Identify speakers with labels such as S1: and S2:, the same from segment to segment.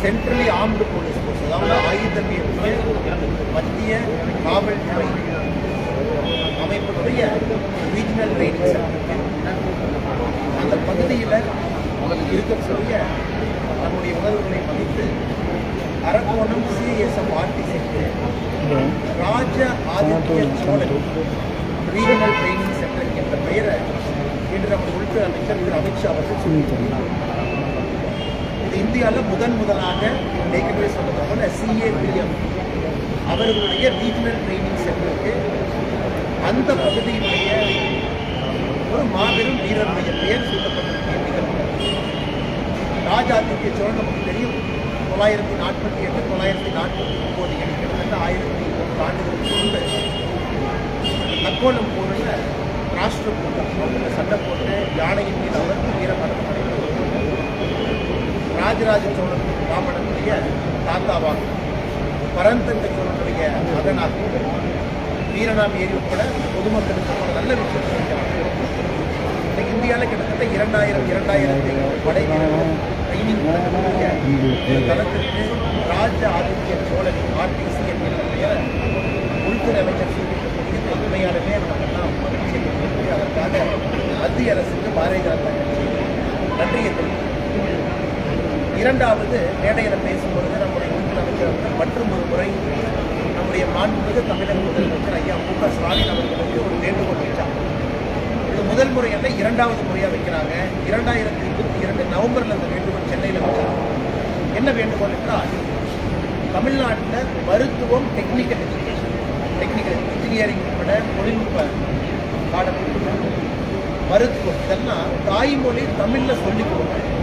S1: Centrally armed police force அதாவது ஆயுதமே மத்திய காவல்துறை அமைப்புடைய ரீஜனல் ட்ரைனிங் சென்டர் அந்த பகுதியில் இருக்கக்கூடிய நம்முடைய உணர்வுகளை மதித்து Arakkonam CSF ஆர்டிசிக்கு Raja Aditya Cholan regional training centre என்ற பெயரை இன்று நமது உள்துறை அமைச்சர் திரு அமித்ஷா அவர்கள் சொல்லித் இது இந்தியாவில் முதன் முதலாக ஏற்கனவே சொன்னது போல சிஏபிஎம் அவர்களுடைய ரீஜனல் ட்ரைனிங் சென்டருக்கு அந்த பகுதியினுடைய ஒரு மாபெரும் வீரருடைய பெயர் சூட்டப்பட்டிருக்கிற நிகழ்வு ராஜாதித்ய சோழன் நமக்கு தெரியும். தொள்ளாயிரத்தி நாற்பத்தி எட்டு தொள்ளாயிரத்தி நாற்பத்தி ஒன்பது கிட்டத்தட்ட ஆயிரத்தி ஒன்று ஆண்டுகளுக்கு முன்பு தக்கோலம் போரில் ராஷ்டிரகூட்டம் சண்டை போட்டு யானையின் மீது அவருக்கு வீரமரணம் ராஜராஜ சோழன் ராமனுடைய தாத்தாவாக பரந்தங்க சோழனுடைய மகனாக வீரநாம் ஏரி உட்பட பொதுமக்களுக்கு ஒரு நல்ல விஷயம் செஞ்சாங்க. இன்னைக்கு இந்தியாவில் கிட்டத்தட்ட இரண்டாயிரம் இரண்டாயிரத்தி படை வீரர்கள் ட்ரைனிங் கொடுக்கக்கூடிய தளத்திற்கு ராஜ ஆதித்ய சோழன் ஆர்டிசி என்கிற உள்துறை அமைச்சர் சூழ்நிலை உண்மையாலுமே நமக்கெல்லாம் மகிழ்ச்சி அதற்காக மத்திய அரசுக்கு பாரதிய ஜனதா கட்சி நன்றியை தெரிவிக்கிறது இரண்டாவது மேடையில் பேசும்பொழுது நம்முடைய உள்துறை அமைச்சர் அவர்கள் மற்றும் ஒரு முறை நம்முடைய மாண்புமிகு தமிழக முதலமைச்சர் ஐயா மு க ஸ்டாலின் அவர்களுக்கு ஒரு வேண்டுகோள் வைச்சாங்க இது முதல் முறை அல்ல இரண்டாவது முறையாக வைக்கிறாங்க. இரண்டாயிரத்தி இருபத்தி இரண்டு நவம்பரில் அந்த வேண்டுகோள் சென்னையில் வச்சாங்க. என்ன வேண்டுகோள் என்றால் தமிழ்நாட்டில் மருத்துவம் டெக்னிக்கல் எஜுகேஷன் டெக்னிக்கல் இன்ஜினியரிங் உட்பட தொழில்நுட்ப பாடப்பிரிவு மருத்துவம் இதெல்லாம் தாய்மொழி தமிழில் சொல்லிக் கொடுக்கணும்.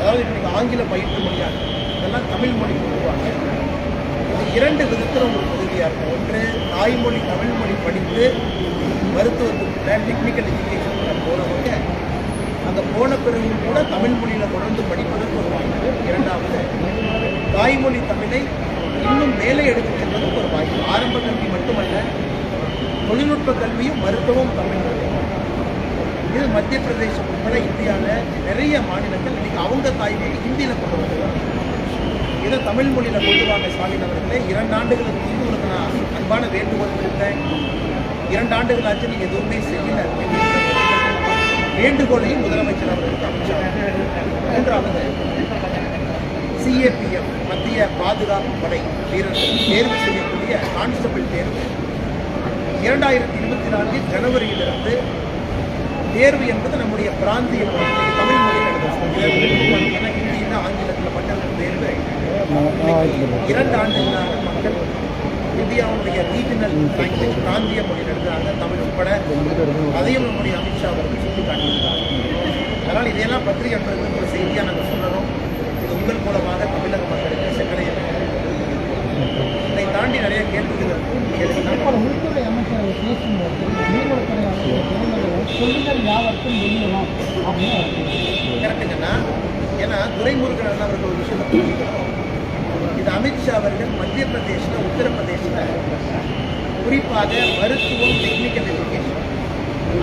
S1: அதாவது இன்னைக்கு ஆங்கில பயிற்று மொழியாக இதெல்லாம் தமிழ் மொழி உருவாங்க இது இரண்டு விதத்தில் உங்களுக்கு உதவியாக இருக்கும். ஒன்று தாய்மொழி தமிழ் மொழி படித்து மருத்துவத்துக்குள்ள டெக்னிக்கல் எஜுகேஷன் போனவங்க அங்கே போன பிறகு கூட தமிழ் மொழியில் தொடர்ந்து படிப்பதற்கு ஒரு வாய்ப்பு. இரண்டாவது தாய்மொழி தமிழை இன்னும் மேலே எடுத்துச் செல்வதற்கு ஒரு வாய்ப்பு. ஆரம்ப கல்வி மட்டுமல்ல தொழில்நுட்ப கல்வியும் மருத்துவம் தமிழ் மொழி. இது மத்திய பிரதேசம் உட்பட இந்தியாவில் நிறைய மாநிலங்கள் இன்னைக்கு அவங்க தாய்மொழி ஹிந்தியில் கொண்டு வந்துருக்காங்க. இதை தமிழ் மொழியில் கொண்டு வாங்க ஸ்டாலின் அவர்களே. இரண்டு ஆண்டுகளுக்கு முன்பு உங்களுக்கு நான் அன்பான வேண்டுகோள் விடுத்தேன். இரண்டு ஆண்டுகள் ஆச்சு நீங்கள் எதுவுமே செய்யல. வேண்டுகோளையும் முதலமைச்சர் அவர்களுக்கு அமைச்சார் மூன்றாவது சிஏபிஎஃப் மத்திய பாதுகாப்பு படை வீரர்கள் தேர்வு செய்யக்கூடிய கான்ஸ்டபிள் தேர்வு. இரண்டாயிரத்தி இருபத்தி நான்கு ஜனவரியிலிருந்து தேர்வு என்பது நம்முடைய பிராந்திய தமிழ் மொழியில் ஹிந்தியில் ஆங்கிலத்தில் மட்டும் தேர்வு இரண்டு ஆண்டுகளாக மக்கள் இந்தியாவுடைய ரீஜனல் லாங்குவேஜ் பிராந்திய மொழியில் நடத்துகிறாங்க தமிழ் உட்பட அதையும் நம்முடைய அமித்ஷா அவர்கள் சுட்டி காட்டியிருக்கிறார் அதனால் இதையெல்லாம் பத்திரிகை ஒரு செய்தியாக நாங்கள் சொல்லணும். இது உங்கள் மூலமாக தமிழக மக்களுக்கு சென்றடைய தாண்டி நிறைய கேள்விகள்
S2: உள்துறை அமைச்சர் பேசும்போது மீனவத்துறை அமைச்சர் சொல்லுங்கள் யாவர்க்கும் வெளியிடலாம் அப்படின்னு.
S1: கரெக்டுங்கண்ணா ஏன்னா துரைமுருகன் அண்ணா அவர்கள் ஒரு விஷயத்தை புரிஞ்சுக்கணும். இது அமித்ஷா அவர்கள் மத்திய பிரதேசில் உத்தரப்பிரதேசில் குறிப்பாக மருத்துவம் டெக்னிக்கல் எஜுகேஷன்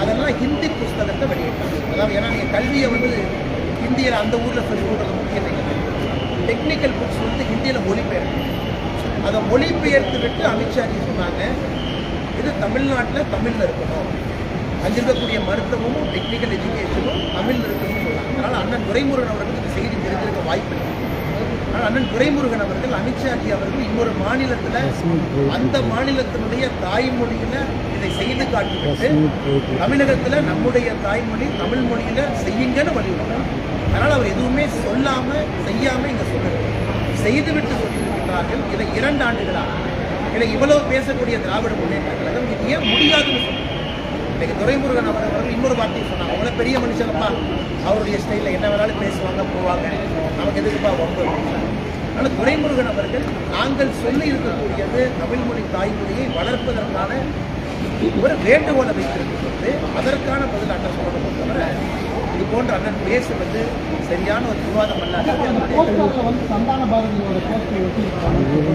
S1: அதெல்லாம் ஹிந்தி புஸ்தகத்தை வெளியிட்டாங்க. அதாவது ஏன்னா நீங்கள் கல்வியை வந்து ஹிந்தியில் அந்த ஊரில் சொல்லி கொடுக்குறது முக்கியம் டெக்னிக்கல் புக்ஸ் வந்து ஹிந்தியில் மொழிபெயர்ப்பு. அதை மொழிபெயர்த்து விட்டு அமித்ஷாஜி சொன்னாங்க இது தமிழ்நாட்டில் தமிழில் இருக்கணும். அங்கே இருக்கக்கூடிய மருத்துவமும் டெக்னிக்கல் எஜுகேஷனும் தமிழில் இருக்கணும்னு சொன்னாங்க. அதனால் அண்ணன் துரைமுருகன் அவர்களுக்கு செய்தி தெரிஞ்சிருக்க வாய்ப்பு இல்லை ஆனால் அண்ணன் துரைமுருகன் அவர்கள் அமித்ஷாஜி அவர்கள் இன்னொரு மாநிலத்தில் அந்த மாநிலத்தினுடைய தாய்மொழியில் இதை செய்து காட்டிவிட்டு தமிழகத்தில் நம்முடைய தாய்மொழி தமிழ் மொழியில் செய்யுங்கன்னு வலியுறுத்தார் அதனால் அவர் எதுவுமே சொல்லாமல் செய்யாமல் இங்கே சொல்லுறது செய்துவிட்டு சொல்கிறார்கள் இதை இரண்டு ஆண்டுகளாக இதை இவ்வளவு பேசக்கூடிய திராவிட முன்னேற்ற கழகம் இது ஏன் முடியாதுன்னு சொல்லுங்க இன்னைக்கு துரைமுருகன் அவர் அவர்கள் இன்னொரு வார்த்தையை சொன்னாங்க. அவ்வளோ பெரிய மனுஷனப்பா அவருடைய ஸ்டைலில் என்ன வேணாலும் பேசுவாங்க போவாங்க. நமக்கு எதுக்குப்பா வம்பு ஆனால் துரைமுருகன் அவர்கள் நாங்கள் சொல்லி இருக்கக்கூடியது தமிழ்மொழி தாய்மொழியை வளர்ப்பதற்கான ஒரு வேண்டுகோளை வைத்திருக்கிறது அதற்கான பதில் அண்ணன் சொல்லணும் தவிர இது போன்ற அண்ணன் பேசுவது சரியான ஒரு விவாதம்
S2: வந்து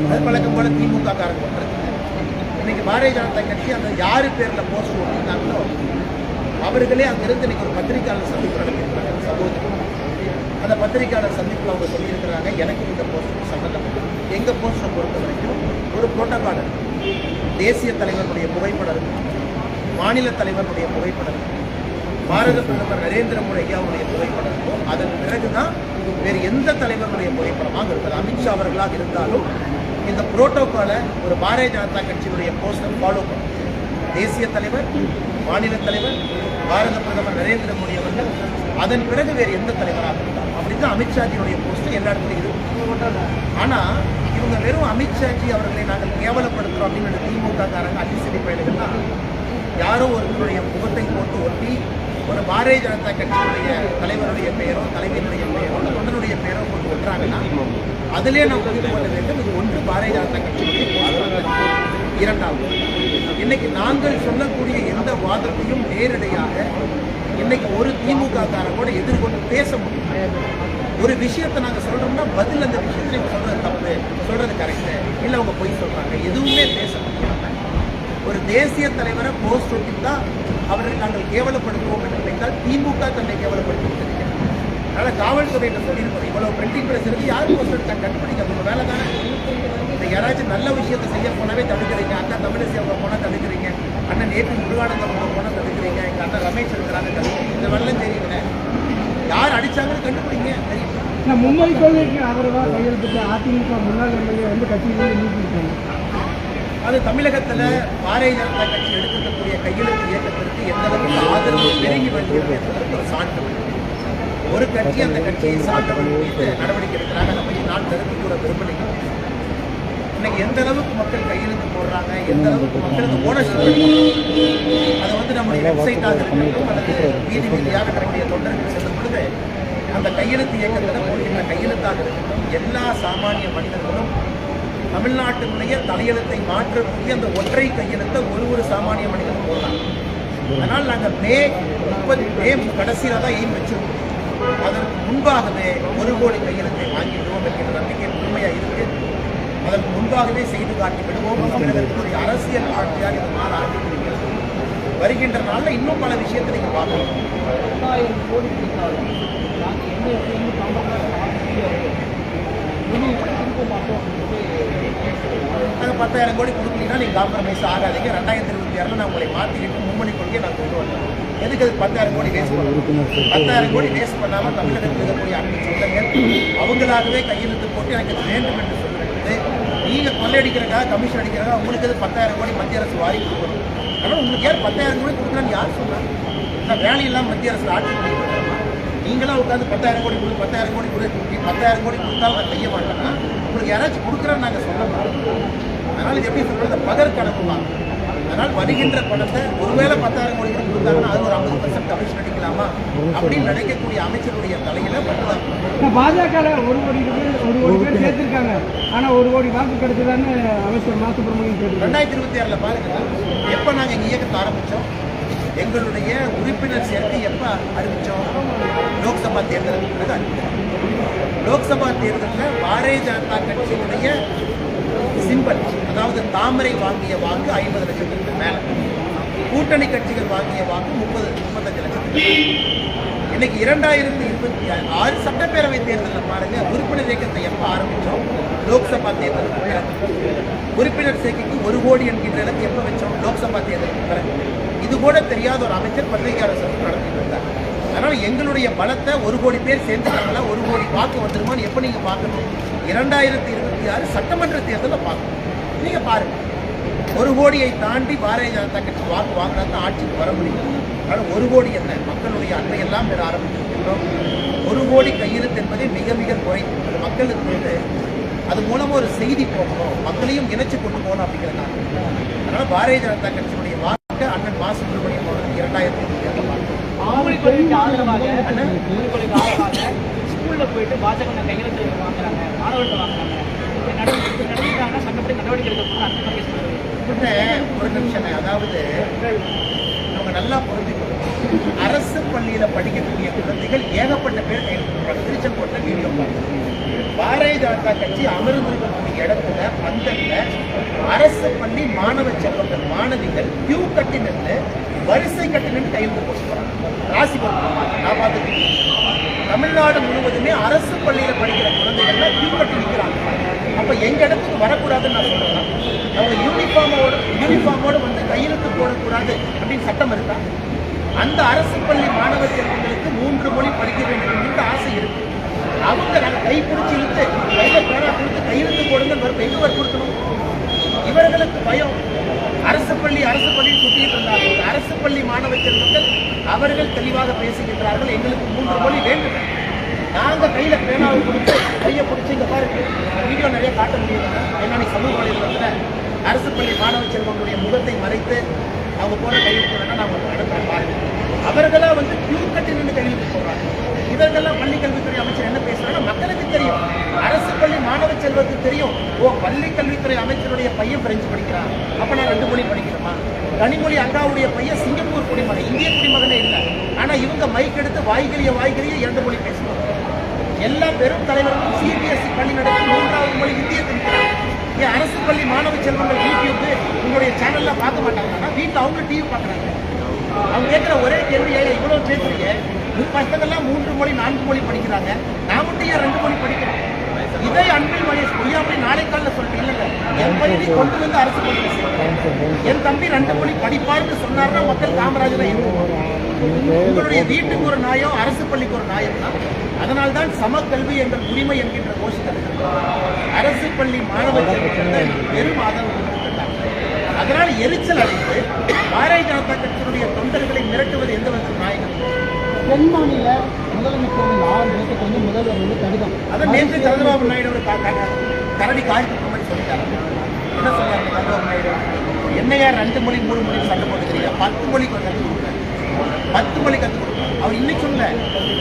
S1: அது பழக்கம் போல திமுக காரங்க பண்றது இன்னைக்கு பாரதிய ஜனதா கட்சி அந்த யாரு பேர்ல போஸ்ட் ஓட்டினாங்களோ அவர்களே அங்கிருந்து இன்னைக்கு ஒரு பத்திரிகையாளர் சந்திப்பு நடத்திருக்காங்க சகோதரி அந்த பத்திரிகையாளர் சந்திப்பில் அவங்க சொல்லியிருக்கிறாங்க எனக்கு இந்த போஸ்ட் சம்மந்தம் இல்லை. எங்க போஸ்டை பொறுத்த வரைக்கும் ஒரு புரோட்டோகால் தேசிய தலைவருடைய புகைப்படம் மாநில தலைவருடைய புகைப்படம் பாரத பிரதமர் நரேந்திர மோடி ஐயாவுடைய புகைப்படம். இருக்கும் அதன் பிறகுதான் வேறு எந்த தலைவருடைய புகைப்படமாக இருப்பது அமித்ஷா அவர்களாக இருந்தாலும் இந்த புரோட்டோகாலை ஒரு பாரதிய ஜனதா கட்சியினுடைய போஸ்டர் ஃபாலோ பண்ணும். தேசிய தலைவர் மாநில தலைவர் பாரத பிரதமர் நரேந்திர மோடி அவர்கள் அதன் பிறகு வேறு எந்த தலைவராக இருந்தாலும். அப்படித்தான் அமித்ஷாஜியுடைய போஸ்டர் எல்லா இடத்துலையும் இருக்கும் ஆனால் இவங்க வெறும் அமித்ஷாஜி அவர்களை நாங்கள் கேவலப்படுத்துறோம் அப்படின்னு திமுக காரங்க அதிசரி பயணிகள்னா யாரோ ஒருவருடைய முகத்தை போட்டு ஒட்டி ஒரு பாரதிய ஜனதா கட்சியினுடைய தலைவருடைய பெயரோ தலைவருடைய பெயரோ தொண்டனுடைய பெயரோ கொண்டு ஒன்றாங்கன்னா அதிலே நாம் புரிந்து கொள்ள வேண்டும். இது ஒன்று பாரதிய ஜனதா கட்சியினுடைய இரண்டாவது இன்னைக்கு நாங்கள் சொல்லக்கூடிய எந்த வாதத்தையும் நேரடியாக இன்னைக்கு ஒரு திமுக காரங்கூட எதிர்கொண்டு பேச முடியும் ஒரு விஷயத்தை நாங்கள் சொல்றோம்னா பதில் அந்த விஷயத்தை இவங்க சொல்றது தப்பு சொல்றது கரெக்டு இல்லை அவங்க பொய் சொல்றாங்க. எதுவுமே பேச முடியாது. ஒரு தேசிய தலைவரை போஸ்ட் ஒட்டித்தான் அவரை நாங்கள் கேவலப்படுத்துவோம் என்று நினைத்தால் திமுக தன்னை கேவலப்படுத்தி கொண்டிருக்கிறது அதனால காவல்துறையிட்ட சொல்லியிருக்கோம் இவ்வளவு பிரிண்டிங் பிரஸ் இருக்கு. யார் போஸ்ட் எடுத்தா கண்டுபிடிக்க உங்க வேலை தானே இந்த யாராச்சும் நல்ல விஷயத்தை செய்ய போனாவே தடுக்கிறீங்க. அக்கா தமிழிசை அவங்க போனா தடுக்கிறீங்க. அண்ணன் ஏபி முருகானந்தம் அவங்க போனா தடுக்கிறீங்க. எங்க அண்ணன் ரமேஷ் இருக்கிறாங்க தடுக்கிறீங்க இந்த வெள்ளம் தெரியுங்க யார் அடிச்சாங்கன்னு கண்டுபிடிங்க. தெரியும்.
S2: மும்மொழி கொள்கைக்கு ஆதரவாக கையெழுத்திட்ட அதிமுக முன்னாள் எம்எல்ஏ வந்து கட்சியிலிருந்து நீக்கியிருக்காங்க
S1: அது தமிழகத்துல பாரதிய ஜனதா கட்சி எடுக்கக்கூடிய கையெழுத்து இயக்கத்திற்கு எந்த அளவுக்கு ஆதரவு பெருகி வருகிறது என்பதற்கு ஒரு சான்று ஒரு கட்சி அந்த கட்சியை சார்ந்தவர்கள் மீது நடவடிக்கை எடுக்கிறாங்க நம்ம நான் கருத்து கூற விரும்பலைங்க இன்னைக்கு எந்த அளவுக்கு மக்கள் கையெழுத்து போடுறாங்க எந்த அளவுக்கு மக்களுக்கு ஓனர்ஷிப் அதை வந்து நம்முடைய வெப்சைட்டாக இருக்கட்டும் அல்லது வீதி வீதியாக இருக்கக்கூடிய தொண்டர்கள் செல்லும் பொழுது அந்த கையெழுத்து இயக்கத்தில் போடுகின்ற கையெழுத்தாக இருக்கட்டும் எல்லா சாமானிய மனிதர்களும் தமிழ்நாட்டினுடைய தலையெழுத்தை மாற்றக்கூடிய அந்த ஒற்றை கையெழுத்தை ஒரு ஒரு சாமானிய மனிதனும் போடலாம் அதனால் நாங்கள் மே முப்பது மே கடைசியில் தான் எய்ம் வச்சிருக்கோம். அதற்கு முன்பாகவே ஒரு கோடி கையெழுத்தை வாங்கிடுவோம் என்கிற நம்பிக்கை உண்மையாக இருக்கு. அதற்கு முன்பாகவே செய்து காட்டி விடுவோம். தமிழகத்தில் ஒரு அரசியல் ஆட்சியாக இது மாற ஆரம்பித்திருக்கிறது வருகின்ற நாளில் இன்னும் பல விஷயத்தை நீங்கள் பார்க்கலாம்.
S2: கோடி கொடுத்தாலும் நாங்கள் மாட்டோம்
S1: நாங்கள் பத்தாயிரம் கோடி கொடுக்கலீங்கன்னா நீங்கள் காம்ப்ரமைஸ் ஆகாதீங்க. ரெண்டாயிரத்தி இருபத்தி ஆறில் நான் உங்களை மாற்றிக்கிட்டு மும்மணி கொள்கையை நான் கொண்டு வந்தேன். எதுக்கு அது பத்தாயிரம் கோடி வேஸ்ட் பண்ணணும்? பத்தாயிரம் கோடி வேஸ்ட் பண்ணாமல் தமிழகத்தில் இருக்கக்கூடிய அன்பு சொந்தங்கள் அவங்களாகவே கையெழுத்து போட்டு எனக்கு வேண்டும் என்று சொல்லிட்டு நீங்கள் கொள்ளையடிக்கிறக்காக கமிஷன் அடிக்கிறக்காக உங்களுக்கு அது பத்தாயிரம் கோடி மத்திய அரசு வாரி கொடுக்கணும். ஆனால் உங்களுக்கு யார் பத்தாயிரம் கோடி கொடுக்கலான்னு யார் சொன்னாங்க நான் வேலையெல்லாம் மத்திய அரசு ஆட்சி பண்ணிக்கிறேன் இருக்கிறோமா நீங்களா உட்காந்து பத்தாயிரம் கோடி கொடு பத்தாயிரம் கோடி கொடு நீ பத்தாயிரம் கோடி கொடுத்தாலும் நான் செய்ய மாட்டேன்னா உங்களுக்கு யாராச்சும் கொடுக்குறேன்னு நாங்கள் சொல்ல மாட்டோம் அதனால் இது எப்படி சொல்றது? பகர் கணக்கு தான். அதனால் வருகின்ற பணத்தை ஒருவேளை பத்தாயிரம் கோடி கூட கொடுத்தாங்கன்னா அது ஒரு ஐம்பது பர்சன்ட் கமிஷன் அடிக்கலாமா அப்படின்னு நினைக்கக்கூடிய அமைச்சருடைய தலையில பட்டுதான்.
S2: பாஜக ஒரு கோடி ஒரு கோடி பேர் சேர்த்திருக்காங்க. ஆனா ஒரு கோடி வாக்கு கிடைச்சதான்னு அமைச்சர் மா சுப்பிரமணியன் கேட்டிருக்காங்க
S1: ரெண்டாயிரத்தி இருபத்தி ஆறில் பாருங்க எப்போ நாங்கள் இயக்கத்தை ஆரம்பித்தோம் எங்களுடைய உறுப்பினர் சேர்க்கை எப்போ அறிவித்தோம் லோக்சபா தேர்தலுக்கு பிறகு அறிவித்தோம் லோக்சபா தேர்தலில் பாரதிய ஜனதா கட்சியினுடைய சிம்பல் அதாவது தாமரை வாங்கிய வாக்கு ஐம்பது லட்சத்துக்கு மேலே. கூட்டணி கட்சிகள் வாங்கிய வாக்கு முப்பது முப்பத்தஞ்சு லட்சத்துக்கு இன்னைக்கு இரண்டாயிரத்தி இருபத்தி ஆறு சட்டப்பேரவை தேர்தலில் பாருங்க உறுப்பினர் இயக்கத்தை எப்போ ஆரம்பித்தோம் லோக்சபா தேர்தலுக்கு பிறகு. உறுப்பினர் சேர்க்கைக்கு ஒரு கோடி என்கின்ற இடத்தை எப்போ வச்சோம்? லோக்சபா தேர்தலுக்கு பிறகு. இது கூட தெரியாத ஒரு அமைச்சர் பத்திரிகையாளர் சந்திப்பு நடத்திட்டு இருந்தார். அதனால எங்களுடைய பலத்தை ஒரு கோடி பேர் சேர்ந்துட்டாங்களா ஒரு கோடி வாக்கு வந்துருமான்னு எப்போ நீங்க பார்க்கணும்? இரண்டாயிரத்தி இருபத்தி ஆறு சட்டமன்ற தேர்தலில் பார்க்கணும். நீங்க பாருங்கள் ஒரு கோடியை தாண்டி பாரதிய ஜனதா கட்சி வாக்கு வாங்கினா தான் ஆட்சிக்கு வர முடியும். ஆனால் ஒரு கோடி என்ன? மக்களுடைய அன்பை எல்லாம் பெற ஆரம்பிச்சிருக்கிறோம். ஒரு கோடி கையெழுத்து என்பதே மிக மிக குறை. அது மக்களுக்கு வந்து அது மூலமா ஒரு செய்தி போகணும். மக்களையும் இணைச்சு கொண்டு போகணும் அப்படிங்கிறதுனால அதனால பாரதிய ஜனதா கட்சியினுடைய அண்ணன் மா சுப்பிரமணியம் அவர்கள் இரண்டாயிரத்தி இருபத்தி
S3: ஆதரவாக ஸ்கூல்ல போயிட்டு பாஜக கையெழுத்து வாங்குறாங்க மாணவர்கள் வாங்குறாங்க. நடவடிக்கை சட்டப்படி நடவடிக்கை
S1: கிட்ட ஒரு நிமிஷம் அதாவது நம்ம நல்லா புரிஞ்சுக்கணும் அரசு பள்ளியில படிக்கக்கூடிய குழந்தைகள் ஏகப்பட்ட பேர் திருச்செங்கோட்டை வீடியோ பார்த்து பாரதிய ஜனதா கட்சி அமர்ந்திருக்கக்கூடிய இடத்துல பந்தல்ல அரசு பள்ளி மாணவ செல்வங்கள் மாணவிகள் கியூ கட்டி நின்று வரிசை கட்டி நின்று கையெழுத்து போட்டு போறாங்க ராசி நான் பார்த்துருக்கேன் தமிழ்நாடு முழுவதுமே அரசு பள்ளியில படிக்கிற குழந்தைகள்ல கட்டி நிற்கிறாங்க அப்ப எங்க இடத்துக்கு வரக்கூடாதுன்னு நான் சொல்றேன். அவங்க யூனிஃபார்மோட யூனிஃபார்மோட வந்து கையெழுத்து போடக்கூடாது அப்படின்னு சட்டம் இருக்கா? அந்த அரசு பள்ளி மாணவ செல்வங்களுக்கு மூன்று மொழி படிக்க வேண்டும் என்று ஆசை இருக்கு. அவங்க நாங்கள் கை பிடிச்சி இழுத்து கையில பேரா கொடுத்து கையெழுத்து போடுங்க வரும் எங்க வற்புறுத்தணும் இவர்களுக்கு பயம். அரசு பள்ளி அரசு பள்ளி சுட்டிட்டு இருந்தார்கள் அரசு பள்ளி மாணவ செல்வங்கள் அவர்கள் தெளிவாக பேசுகின்றார்கள். எங்களுக்கு மூன்று மொழி வேண்டும். நாங்க கையில பேனாவை கொடுத்து கையை பிடிச்சி இங்க பாருங்க. வீடியோ நிறைய காட்ட முடியும் ஏன்னா சமூக வலைதளத்தில் அரசு பள்ளி மாணவ செல்வங்களுடைய முகத்தை மறைத்து அவங்க போற கையெழுத்து வேணா நான் உங்களுக்கு நடத்துறேன் அவர்களா வந்து கியூ கட்டி நின்று கையெழுத்து போடுறாங்க இவர்கள்லாம் பள்ளி கல்வித்துறை அமைச்சர் என்ன பேசுறாங்கன்னா மக்களுக்கு தெரியும். அரசு பள்ளி மாணவ செல்வத்துக்கு தெரியும். ஓ பள்ளி கல்வித்துறை அமைச்சருடைய பையன் பிரெஞ்சு படிக்கிறான். அப்ப நான் ரெண்டு மொழி படிக்கணுமா? கனிமொழி அக்காவுடைய பையன் சிங்கப்பூர் குடிமகன். இந்திய குடிமகனே இல்லை. ஆனா இவங்க மைக் எடுத்து வாய்கறிய வாய்கறிய இரண்டு மொழி பேசுவாங்க. எல்லா பெரும் தலைவர்களும் சிபிஎஸ்இ பள்ளி நடத்தி மூன்றாவது மொழி இந்திய திணிக்கிறாங்க ஏன் அரசு பள்ளி மாணவ செல்வங்கள் யூடியூப் உங்களுடைய சேனல்ல பார்க்க மாட்டாங்கன்னா வீட்டில் அவங்க டிவி பார்க்குறாங்க. அவங்க கேட்குற ஒரே கேள்வி ஏன் இவ்வளோ பேசுறீங்க? பசங்கள்லாம் மூன்று மொழி நான்கு மொழி படிக்கிறாங்க. நான் மட்டும் ஏன் ரெண்டு மொழி படிக்கிறேன்? இதை அன்பில் மகேஷ் பொய்யாமொழி நாளை காலில் சொல்லிட்டு இல்லைங்க என் பள்ளி கொண்டு வந்து அரசு பள்ளி என் தம்பி ரெண்டு மொழி படிப்பார்னு சொன்னாருன்னா மக்கள் காமராஜரை உங்களுடைய வீட்டுக்கு ஒரு நாயம் அரசு பள்ளிக்கு ஒரு நாயம் தான் அதனால்தான் சமக்கல்வி எங்கள் உரிமை என்கின்ற கோஷங்கள் அரசு பள்ளி மாணவ செல்வங்கள் பெரும் ஆதரவு. அதனால் எரிச்சல் அடைந்து பாரதிய ஜனதா கட்சியினுடைய தொண்டர்களை மிரட்டுவது எந்த விதத்தில் நாயகம்
S2: முதலமைச்சர்கள் ஆறு பேருக்கு வந்து முதல்வர் வந்து கடிதம்.
S1: அதை நேற்று சந்திரபாபு நாயுடு ஒரு கரடி காய்ச்சி மாதிரி சொல்லிட்டாரு. என்ன சொன்னாங்க சந்திரபாபு நாயுடு? என்னையா ரெண்டு மொழி மூணு மொழி சண்டை போட்டுக்கிறீங்க பத்து மொழி கற்றுக் கொடுக்குறேன் பத்து மொழி கற்றுக் கொடுக்குறேன் அவர் இன்னைக்கு சொல்ல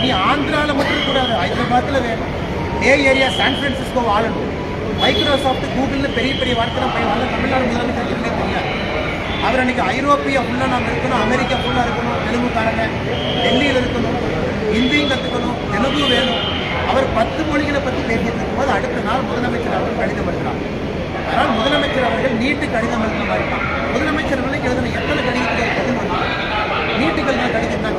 S1: நீ ஆந்திராவில் மட்டும் கூடாது. ஹைதராபாத்தில் வேணும் பே ஏரியா சான் பிரான்சிஸ்கோ ஆளணும் மைக்ரோசாஃப்ட் கூகுள்னு பெரிய பெரிய வார்த்தை பையன் வந்து தமிழ்நாடு முதலமைச்சர் இருந்தே தெரியாது. அவர் அன்னைக்கு ஐரோப்பியா ஃபுல்லாக நாம் இருக்கணும் அமெரிக்கா ஃபுல்லாக இருக்கணும் தெலுங்குக்காரங்க டெல்லியில் இருக்கணும். ஹிந்தியும் கற்றுக்கணும் தெலுங்கும் வேணும். அவர் பத்து மொழிகளை பற்றி பேசிட்டு இருக்கும்போது அடுத்த நாள் முதலமைச்சர் அவர் கடிதம் எழுதுறாங்க அதனால் முதலமைச்சர் அவர்கள் நீட்டு கடிதம் எழுதுன மாதிரி தான் முதலமைச்சர் அவர்களுக்கு எழுதின எத்தனை கடிதத்துக்கு கடிதம் நீட்டு நீட்டுக்கு கடிதம் தான்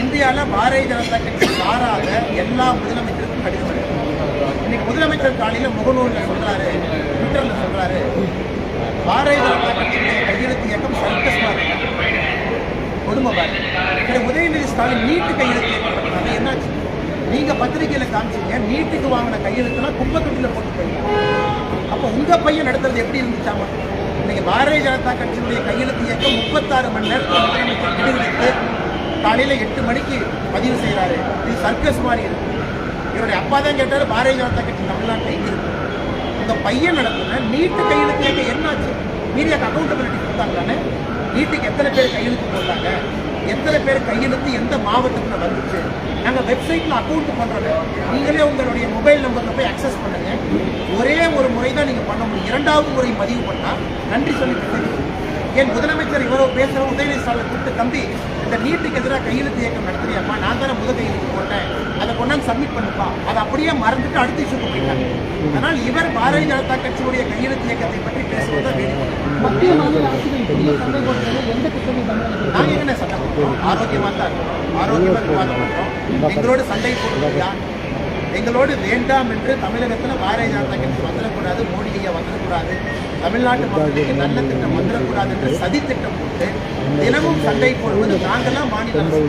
S1: இந்தியாவில் பாரதிய ஜனதா கட்சி சாராத எல்லா முதலமைச்சருக்கும் கடிதம் எழுதுறாங்க இன்னைக்கு முதலமைச்சர் காலையில் முகநூலில் சொல்கிறாரு ட்விட்டரில் சொல்கிறாரு பாரதிய ஜனதா கட்சியுடைய கையெழுத்து இயக்கம் சர்க்கஸ் மாதிரி கொடுமை பாரு. உதயநிதி ஸ்டாலின் நீட்டு கையெழுத்து இயக்கம் அது என்னாச்சு? நீங்க பத்திரிகையில காமிச்சீங்க நீட்டுக்கு வாங்கின கையெழுத்துலாம் கும்பத்தொட்டில போட்டு போயிருக்காங்க. அப்போ உங்க பையன் நடத்துறது எப்படி இருந்துச்சாமா இன்னைக்கு பாரதிய ஜனதா கட்சியினுடைய கையெழுத்து இயக்கம் முப்பத்தாறு மணி நேரத்தில் முதலமைச்சர் விடுவித்து காலையில எட்டு மணிக்கு பதிவு செய்யறாரு இது சர்க்கஸ் மாதிரி இருக்கு. இவருடைய அப்பா தான் கேட்டாரு பாரதிய ஜனதா கட்சி தமிழ்நாட்டில் எங்க இருக்கு? உங்க பையன் நடத்துன நீட்டு கையெழுத்து இயக்கம் என்னாச்சு? மீடியாக்கு அக்கௌண்டபிலிட்டி கொடுத்தாங்களானே வீட்டுக்கு எத்தனை பேர் கையெழுத்து போட்டாங்க? எத்தனை பேர் கையெழுத்து எந்த மாவட்டத்தில் வந்துச்சு? நாங்கள் வெப்சைட்டில் அக்கௌண்ட் பண்ணுறோம் நீங்களே உங்களுடைய மொபைல் நம்பரில் போய் அக்சஸ் பண்ணுங்க. ஒரே ஒரு முறை தான் நீங்கள் பண்ண முடியும். இரண்டாவது முறை பதிவு பண்ணால் நன்றி சொல்லி என் முதலமைச்சர் இவரோ பேசுகிற உதயநிதி ஸ்டாலின் கூப்பிட்டு தம்பி இந்த நீட்டுக்கு எதிராக கையெழுத்து இயக்கம் நடத்துறியாம்மா? நான் தானே முதல் கையெழுத்து போட்டேன் சப்மிட் பண்ணுப்பா. அதை அப்படியே மறந்துட்டு அடுத்த இஷ்யூக்கு போயிட்டாங்க அதனால் இவர் பாரதிய ஜனதா கட்சியுடைய கையெழுத்து இயக்கத்தை பற்றி பேசுவதை வேடிக்கை
S2: எந்த
S1: நாங்க என்ன சண்டை பண்ணுறோம் ஆரோக்கியமா தான் இருக்கோம். ஆரோக்கியமா விவாதம் பண்றோம். எங்களோட சண்டை போடுறது எங்களோடு வேண்டாம் என்று தமிழகத்தில் பாரதிய ஜனதா கட்சி வந்துடக்கூடாது மோடியை வந்துடக்கூடாது தமிழ்நாட்டு மக்களுக்கு நல்ல திட்டம் வந்துடக்கூடாது என்று சதி திட்டம் போட்டு தினமும் சண்டை போடுவது நாங்கெல்லாம் மாநில அரசு.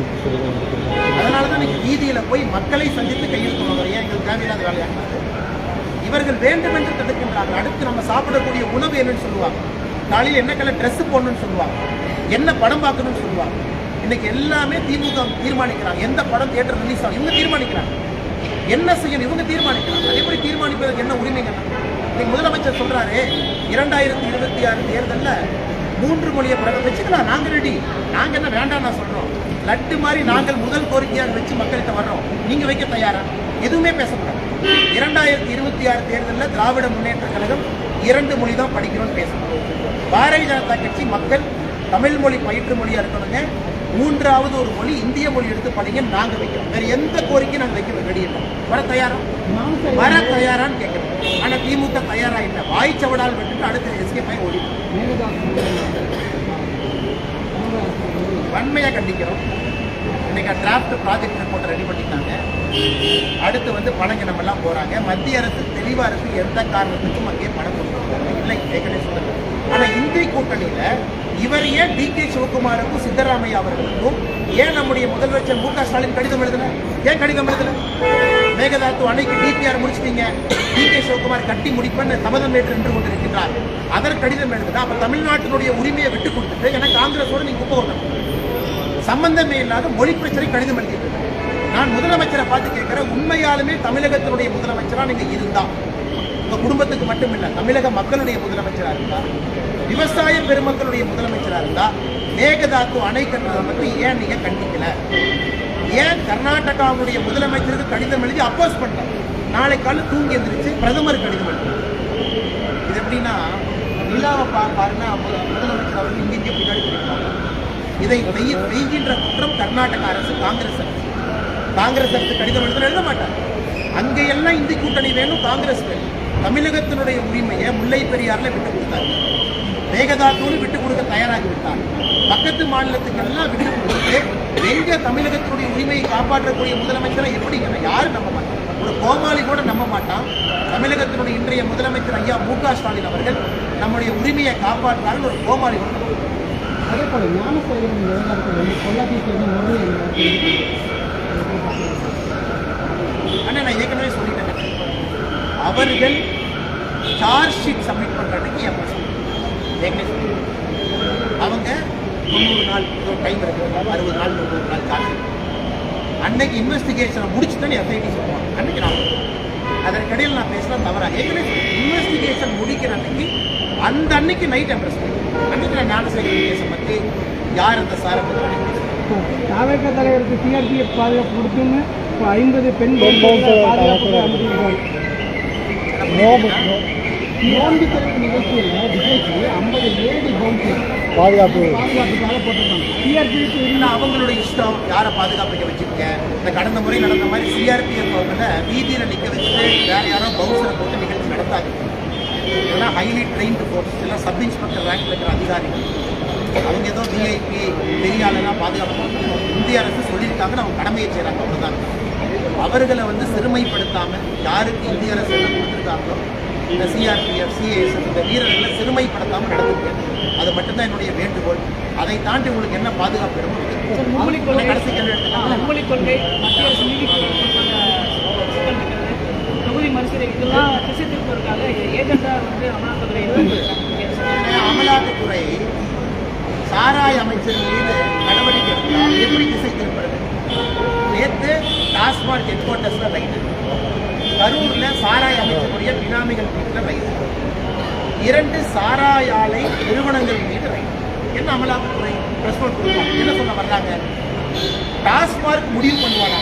S1: அதனால தான் இன்னைக்கு வீதியில போய் மக்களை சந்தித்து கையெழுத்து வாங்குறோம் ஏன்? எங்களுக்கு தேவையில்லாத வேலையாக இவர்கள் வேண்டும் என்று தடுக்கின்றார்கள். அடுத்து நம்ம சாப்பிடக்கூடிய உணவு என்னன்னு சொல்லுவாங்க. காலையில் என்ன கலர் ட்ரெஸ் போடணும்னு சொல்லுவாங்க. என்ன படம் பார்க்கணும்னு சொல்லுவாங்க. இன்னைக்கு எல்லாமே திமுக தீர்மானிக்கிறாங்க. எந்த படம் தியேட்டர் ரிலீஸ் ஆகும் இவங்க தீர்மானிக்கிறாங்க. என்ன செய்யணும்? இவங்க தீர்மானிக்கிறாங்க. அதே மாதிரி தீர்மானிப்பதற்கு என்ன உரிமைகள் இன்னைக்கு முதலமைச்சர் சொல்றாரு இரண்டாயிரத்தி இருபத்தி ஆறு தேர்தலில் மூன்று மொழியை பிரக வச்சுக்கலாம் நாங்கள் ரெடி நாங்கள் என்ன வேண்டாம் நான் சொல்கிறோம் லட்டு மாதிரி நாங்கள் முதல் கோரிக்கையாக வச்சு மக்கள்கிட்ட வர்றோம். நீங்கள் வைக்க தயாரா? எதுவுமே பேசக்கூடாது. இரண்டாயிரத்தி இருபத்தி ஆறு தேர்தலில் திராவிட முன்னேற்ற கழகம் இரண்டு மொழி தான் படிக்கணும்னு பேசணும். பாரதிய ஜனதா கட்சி மக்கள் தமிழ் மொழி பயிற்று மொழியாக இருக்கணுங்க மூன்றாவது ஒரு மொழி இந்திய மொழி எடுத்து படிங்க நாங்க வைக்கிறோம். வேற எந்த கோரிக்கையும் நாங்க வைக்க ரெடி இல்லை வர தயாரா? வர தயாரான்னு கேட்கிறோம். ஆனா திமுக தயாரா இல்லை. வாய்ச்சவடால் விட்டுட்டு அடுத்த எஸ்கே பை
S2: ஓடி
S1: வன்மையா கண்டிக்கிறோம். இன்னைக்கு டிராஃப்ட் ப்ராஜெக்ட் ரிப்போர்ட் ரெடி பண்ணிட்டாங்க. அடுத்து வந்து பணங்கிணம் போகிறாங்க போறாங்க. மத்திய அரசு தெளிவா இருக்கு எந்த காரணத்துக்கும் அங்கே பணம் கொடுக்கறது இல்லை ஏற்கனவே சொல்லுங்க ஆனா இந்திய கூட்டணியில இவர் ஏன் டி கே சிவகுமாருக்கும் சித்தராமையா அவர்களுக்கும் ஏன் நம்முடைய முதலமைச்சர் மு க ஸ்டாலின் கடிதம் எழுதல ஏன் கடிதம் எழுதல மேகதாத்து அணைக்கு டிபிஆர் முடிச்சிட்டீங்க. டி கே சிவகுமார் கட்டி முடிப்பேன்னு சபதம் ஏற்று நின்று கொண்டிருக்கின்றார். அதற்கு கடிதம் எழுதுனா அப்ப தமிழ்நாட்டினுடைய உரிமையை விட்டு கொடுத்துட்டு ஏன்னா காங்கிரஸோட நீங்க குப்பை சம்பந்தமே இல்லாத மொழி பிரச்சனை கடிதம் எழுதிட்டு நான் முதலமைச்சரை பார்த்து கேட்கிறேன் உண்மையாலுமே தமிழகத்தினுடைய முதலமைச்சரா நீங்க இருந்தா? உங்க குடும்பத்துக்கு மட்டும் இல்ல தமிழக மக்களுடைய முதலமைச்சரா இருந்தா? விவசாய பெருமக்களுடைய முதலமைச்சராக இருந்தால் மேகதாக்கு அணை கட்டுறதை மட்டும் ஏன் நீங்கள் கண்டிக்கல? ஏன் கர்நாடகாவுடைய முதலமைச்சருக்கு கடிதம் எழுதி அப்போஸ் பண்றாங்க நாளை காலை தூங்கி எந்திரிச்சு பிரதமர் கடிதம் எழுதி. இது எப்படின்னா நிலாவை பார்ப்பாருன்னா பாருன்னா முதலமைச்சர் அவர்கள் இங்கே பின்னாடி இதை பெய்- பெய்கின்ற குற்றம் கர்நாடக அரசு காங்கிரஸ் அரசு. காங்கிரஸ் அரசு கடிதம் எழுத எழுத மாட்டார் அங்கே எல்லாம் இந்தி கூட்டணி வேணும் காங்கிரஸ் வேணும். தமிழகத்தினுடைய உரிமையை முல்லை பெரியாரில் விட்டு கொடுத்தாங்க. மேகதாத்தோடு விட்டு கொடுக்க தயாராகி விட்டார் பக்கத்து மாநிலத்துக்கெல்லாம் விட்டு கொடுத்து எங்க தமிழகத்தினுடைய உரிமையை காப்பாற்றக்கூடிய முதலமைச்சரை எப்படி யாரும் நம்ப மாட்டாங்க ஒரு கோமாளி கூட நம்ப மாட்டான். தமிழகத்தினுடைய இன்றைய முதலமைச்சர் ஐயா மு க ஸ்டாலின் அவர்கள் நம்முடைய உரிமையை காப்பாற்றார்கள் ஒரு கோமாளி கூட.
S2: அதே போல ஞானசேகரன்
S1: அண்ணா நான் ஏற்கனவே சொல்லிட்டேன். அவர்கள் சார்ஜ் ஷீட் சப்மிட் பண்றதுக்கு என் சொல்லிட்டேன். அவங்க தொண்ணூறு நாள் டைம் இருக்கு. அறுபது நாள் முப்பது நாள் சார்ஜ் அன்னைக்கு இன்வெஸ்டிகேஷனை முடிச்சுட்டு எஸ்ஐடி சொல்லுவாங்க அன்னைக்கு நான் அதற்கிடையில் நான் பேசலாம் தவறா. ஏற்கனவே இன்வெஸ்டிகேஷன் முடிக்கிற அன்னைக்கு அந்த அன்னைக்கு நைட் எம்ப்ரெஸ் அன்னைக்கு நான் ஞானசேகரன் கேஸை பற்றி யார் அந்த சாரை பற்றி
S2: தாவேக்க தலைவருக்கு சிஆர்பிஎஃப் பாதுகாப்பு கொடுத்துன்னு இப்போ ஐம்பது பெண் பாதுகாப்பு நோன்பு திறப்பு நிகழ்ச்சியில் விஜய்க்கு ஐம்பது லேடி பவுன்சர்
S4: பாதுகாப்பு.
S2: பாதுகாப்புக்காக போட்டிருக்காங்க. சிஆர்பிஎஃப்
S1: இல்லை அவங்களுடைய இஷ்டம். யாரை பாதுகாப்புக்கு வச்சிருக்கேன் இந்த கடந்த முறை நடந்த மாதிரி சிஆர்பிஎஃப் அவங்கள வீதியில் நிற்க வச்சுட்டு வேற யாரோ பவுன்சரை போட்டு நிகழ்ச்சி நடத்தாது இதெல்லாம் ஹைலி ட்ரெயின்டு ஃபோர்ஸ் எல்லாம் சப் இன்ஸ்பெக்டர் ரேங்க்ல இருக்கிற அதிகாரிகள். அவங்க ஏதோ விஐபி பெரிய ஆளெல்லாம் பாதுகாப்பு இந்திய அரசு சொல்லியிருக்காங்கன்னு அவங்க கடமையை செய்கிறாங்க அவ்வளோதான் அவர்களை வந்து சிறுமைப்படுத்தாம யாருக்கு இந்திய அரசு என்ன கொடுத்துருக்காங்களோ இந்த சிஆர்பிஎஃப் சிஏஎஸ்எஃப் இந்த வீரர்களை சிறுமைப்படுத்தாம நடந்துருக்கு அது மட்டும்தான் என்னுடைய வேண்டுகோள். அதை தாண்டி உங்களுக்கு என்ன பாதுகாப்பு
S3: கொள்கை.
S1: கடைசி கேள்வி எடுத்துக்கலாம்.
S3: மும்மொழி கொள்கை மத்திய அரசு நீதித்துறை சிக்கல் இருக்கிறது தொகுதி மறுசீரை இதெல்லாம் திசை திருப்பதற்காக ஏஜெண்டா வந்து அமலாக்கத்துறை
S1: ஏன்னா, அமலாக்கத்துறை சாராய் அமைச்சர் மீது நடவடிக்கை எடுத்தால் எப்படி திசை திருப்புறது நேற்று டாஸ்மாக் ஹெட் குவார்ட்டர்ஸ்ல ரைடு கரூர்ல சாராய் அமைச்சருடைய பினாமிகள் வீட்டில் ரைடு இரண்டு சாராய ஆலை நிறுவனங்கள் மீது என்ன அமலாக்கத்துறை பிரஸ் கொடுப்பாங்க என்ன சொல்ல வர்றாங்க? டாஸ்மார்க் முடிவு பண்ணுவாங்க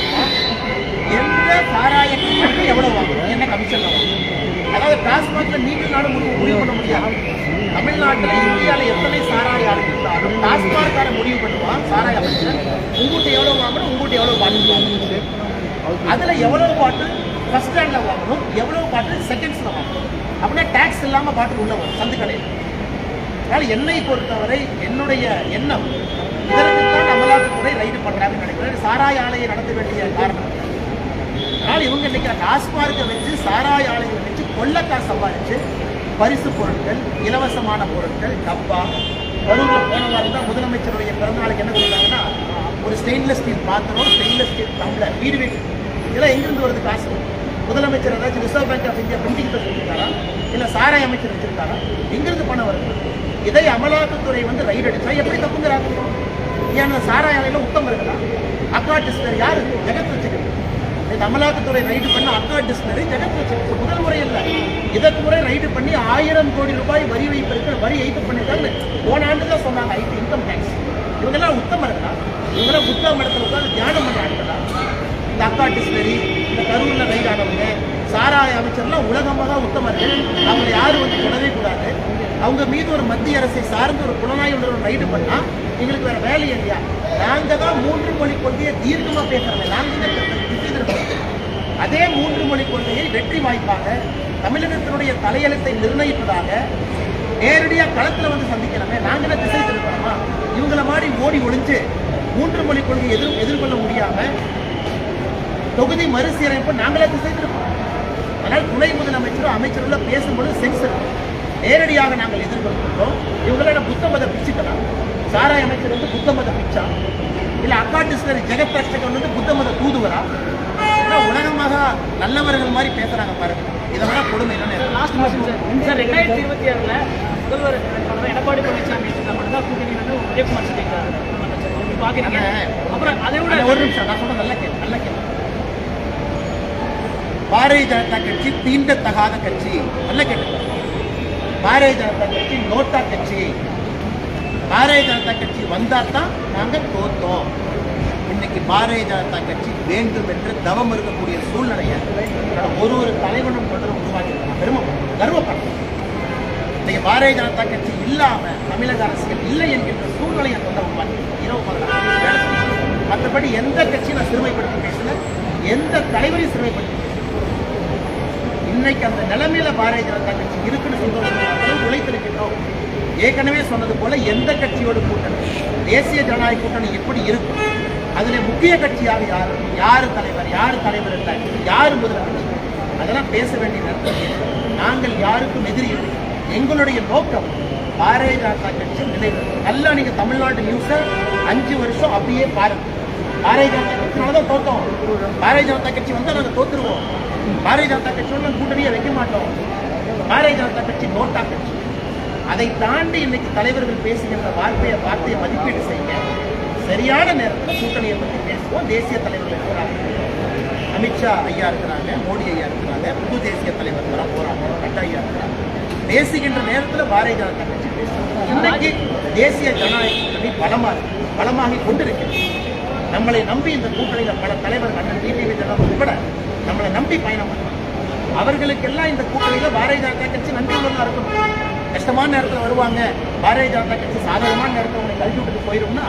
S1: எந்த சாராய கம்பெனி எவ்வளவு வாங்கணும் என்ன கமிஷனில் வாங்கணும் அதாவது டாஸ்மார்க்ல நீங்க நாடு முடிவு முடிவு பண்ண முடியாது. தமிழ்நாட்டில் இந்தியாவில் எத்தனை சாராய ஆலை இருந்தாலும் டாஸ்மார்க்கான முடிவு பண்ணுவான் சாராய அமைச்சர். உங்ககிட்ட எவ்வளவு வாங்கணும் உங்ககிட்ட எவ்வளவு பாட்டில் வாங்கணும் அதில் எவ்வளவு பாட்டில் ஃபர்ஸ்ட் ஸ்டாண்டில் வாங்கணும் எவ்வளவு பாட்டில் செகண்ட்ஸில் வாங்கணும். அப்படின்னா டேக்ஸ் இல்லாமல் பாட்டில் உள்ள வரும் சந்து கடையில். அதனால் என்னை பொறுத்தவரை என்னுடைய எண்ணம் இதற்குத்தான் அமலாக்கத்துறை ரைடு பண்றாங்கன்னு நினைக்கிறேன். சாராய ஆலையை நடத்த வேண்டிய காரணம். அதனால் இவங்க நினைக்கிற டாஸ்மார்க்கை வச்சு சாராய ஆலையை வச்சு கொள்ளக்கார் சம்பாதிச்சு பரிசு பொருட்கள் இலவசமான பொருட்கள் டப்பா கரூர்ல போன வாரம் தான் முதலமைச்சருடைய பிறந்தநாளுக்கு என்ன சொல்கிறாங்கன்னா ஒரு ஸ்டெயின்லெஸ் ஸ்டீல் பாத்திரம் ஸ்டெயின்லெஸ் ஸ்டீல் டம்ளர் வீடு வீட்டு இதெல்லாம் எங்கிருந்து வருது காசு? முதலமைச்சர் ஏதாச்சும் Reserve Bank of India printing press வச்சிருக்காரா? இல்லை சாராய அமைச்சர் வச்சிருக்காரா? எங்கிருந்து பணம் வருது? இதை அமலாக்கத்துறை வந்து ரைடு அடிச்சா எப்படி தப்புங்கிறாங்க? ஏன்னா அந்த சாராய அலையில் உத்தம் இருக்கலாம் அக்கா டிஸ்னர் யாரு? ஜெகத் வச்சுக்கிறது இந்த அமலாக்கத்துறை ரைடு பண்ண அக்கா டிஸ்னரி ஜெகத் வச்சிருக்கு முதல் முறை இல்லை. இதற்கு முறை ரைடு பண்ணி ஆயிரம் கோடி ரூபாய் வரி வைப்பிற்கு வரி ஏய்ப்பு பண்ணிருக்காங்க போன ஆண்டு தான் சொன்னாங்க. IT income tax. இவங்கெல்லாம் உத்தம் இருக்கலாம் இவங்கெல்லாம் புத்தகம் இடத்துல உட்காந்து தியானம் பண்ண ஆட்களா இந்த டிஸ்னரி இந்த கரூரில் ரைடு ஆனவங்க சாராய அமைச்சர்லாம் உலகமாக உத்தமர்கள். அவங்களை யாரும் வந்து தொடவே கூடாது. அவங்க மீது ஒரு மத்திய அரசை சார்ந்த ஒரு புலனாய்வு ஒரு ரைடு பண்ணால் எங்களுக்கு வேற வேலை இல்லையா? நாங்க தான் மூன்று மொழி கொள்கையை தீர்க்கமாக பேசுறோம். நாங்கள் தான் அதே மூன்று மொழி கொள்கையை வெற்றி வாய்ப்பாக தமிழகத்தினுடைய தலையெழுத்தை நிர்ணயிப்பதாக நேரடியாக களத்துல வந்து சந்திக்கிறோமே நாங்கள் என்ன திசை திருப்பணுமா? இவங்களை மாதிரி ஓடி ஒழிஞ்சு மூன்று மொழி கொள்கையை எதிர் எதிர்கொள்ள முடியாம தொகுதி மறுசீரமைப்பு நாங்களே திசைத்திருக்கோம் அதனால் துணை முதலமைச்சரும் அமைச்சருள்ள பேசும்போது சென்ஸ் நேரடியாக நாங்கள் எதிர்கொள்கிறோம் இவங்களோட புத்த மத பிச்சுக்கலாம் சாராய அமைச்சர் வந்து புத்த மத பிச்சா? இல்ல அக்காட்டிஸ்வரி ஜெகத் ரட்சகன் வந்து புத்த மத தூதுவரா? உலகமாக நல்லவர்கள் மாதிரி பேசுறாங்க பாருங்க. இதெல்லாம் கொடுமை என்ன?
S3: லாஸ்ட் கொஸ்டின் சார் ரெண்டாயிரத்தி இருபத்தி ஆறுல முதல்வர் எடப்பாடி பழனிசாமி இருக்கிற மட்டும் தான் கூட்டணி வந்து உதயகுமார் சொல்லியிருக்காரு அப்புறம் அதை விட
S1: ஒரு நிமிஷம். நான் சொல்றது நல்ல கேள்வி நல்ல கேள்வி பாரதிய ஜனதா கட்சி தீண்டத்தகாத கட்சி. நல்ல கேள்வி பாரதிய ஜனதா கட்சி நோட்டா கட்சி. பாரதிய ஜனதா கட்சி வந்தாதான் நாங்க தோத்தோம். இன்னைக்கு பாரதிய ஜனதா கட்சி வேண்டும் என்று தவம் இருக்கக்கூடிய சூழ்நிலையை ஒரு ஒரு தலைவனும் தொடரும் உருவாக்கி பெருமை கர்வப்படுறோம் இன்னைக்கு பாரதிய ஜனதா கட்சி இல்லாம தமிழக அரசியல் இல்லை என்கின்ற சூழ்நிலையை கொண்டு உருவாக்கி இரவு மற்றபடி எந்த கட்சியும் நான் சிறுமைப்படுத்தி பேசல. எந்த தலைவரையும் சிறுமைப்படுத்தி இன்னைக்கு அந்த நிலைமையில பாரதிய ஜனதா கட்சி இருக்குன்னு சொல்றது உழைத்திருக்கின்றோம். ஏற்கனவே சொன்னது போல எந்த கட்சியோட கூட்டணி தேசிய ஜனநாயக கூட்டணி எப்படி இருக்கும்? அதுல முக்கிய கட்சியாக யார்? யார்? தலைவர்? யார் தலைவர் இல்லை? யார் முதலமைச்சர்? அதெல்லாம் பேச வேண்டிய நேரத்தில் நாங்கள் யாருக்கும் எதிரி இல்லை. எங்களுடைய நோக்கம் பாரதிய ஜனதா கட்சி நிலை நல்லா நீங்க தமிழ்நாடு நியூஸை அஞ்சு வருஷம் அப்படியே பாருங்க. பாரதிய ஜனதா கட்சினால தான் தோத்தோம். பாரதிய ஜனதா கட்சி வந்தால் நாங்கள் தோத்துருவோம். பாரதிய ஜனதா கட்சியோட கூட்டணியை வைக்க மாட்டோம். பாரதிய ஜனதா கட்சி நோட்டா கட்சி. அதை தாண்டி இன்னைக்கு தலைவர்கள் பேசுகின்ற வார்த்தையை வார்த்தையை மதிப்பீடு செய்ய சரியான நேரத்தில் கூட்டணியை பற்றி பேசுவோம். தேசிய தலைவர்கள் இருக்கிறாங்க அமித்ஷா ஐயா இருக்கிறாங்க மோடி ஐயா இருக்கிறாங்க புது தேசிய தலைவர் வர போறாங்க நட்டா ஐயா இருக்கிறாங்க. பேசுகின்ற நேரத்தில் பாரதிய ஜனதா கட்சி பேசுவோம். இன்னைக்கு தேசிய ஜனநாயக கூட்டணி பலமாக பலமாகி கொண்டிருக்கிறது. நம்மளை நம்பி இந்த கூட்டணியில் பல தலைவர்கள் அண்ணன் டிடிவி தினம் உட்பட நம்மளை நம்பி பயணம் பண்ணுவாங்க அவர்களுக்கெல்லாம் இந்த கூட்டணியில் பாரதிய ஜனதா கட்சி நன்றியுள்ளதாக உள்ளதா இருக்கணும். கஷ்டமான நேரத்தில் வருவாங்க. பாரதிய ஜனதா கட்சி சாதகமான நேரத்தில் உங்களை கல்வி விட்டு போயிடும்னா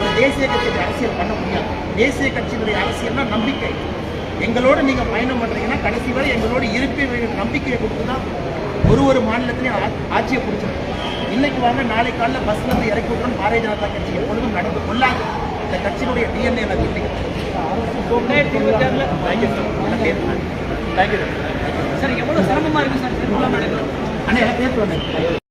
S1: ஒரு தேசிய கட்சியுடைய அரசியல் பண்ண முடியாது. தேசிய கட்சியினுடைய அரசியல்னா நம்பிக்கை. எங்களோட நீங்கள் பயணம் பண்ணுறீங்கன்னா கடைசி வரை எங்களோட இருப்பை நம்பிக்கையை கொடுத்து தான் ஒரு ஒரு மாநிலத்திலையும் ஆட்சியை பிடிச்சிருக்கோம். இன்னைக்கு வாங்க நாளை காலையில் பஸ்ல இருந்து இறக்கி விட்டுறோம் பாரதிய ஜனதா கட்சி எப்பொழுதும் நடந்து கொள்ளாது. இந்த கட்சியினுடைய டிஎன்ஏ இல்லை
S3: ரெண்டாயிரத்தி இருபத்தி ஆறுல
S1: தேங்க்யூ
S3: சார் எவ்வளவு சிரமமா இருக்கு சார் திருமணம் நடைபெறும்
S1: அண்ணே பேசுவாங்க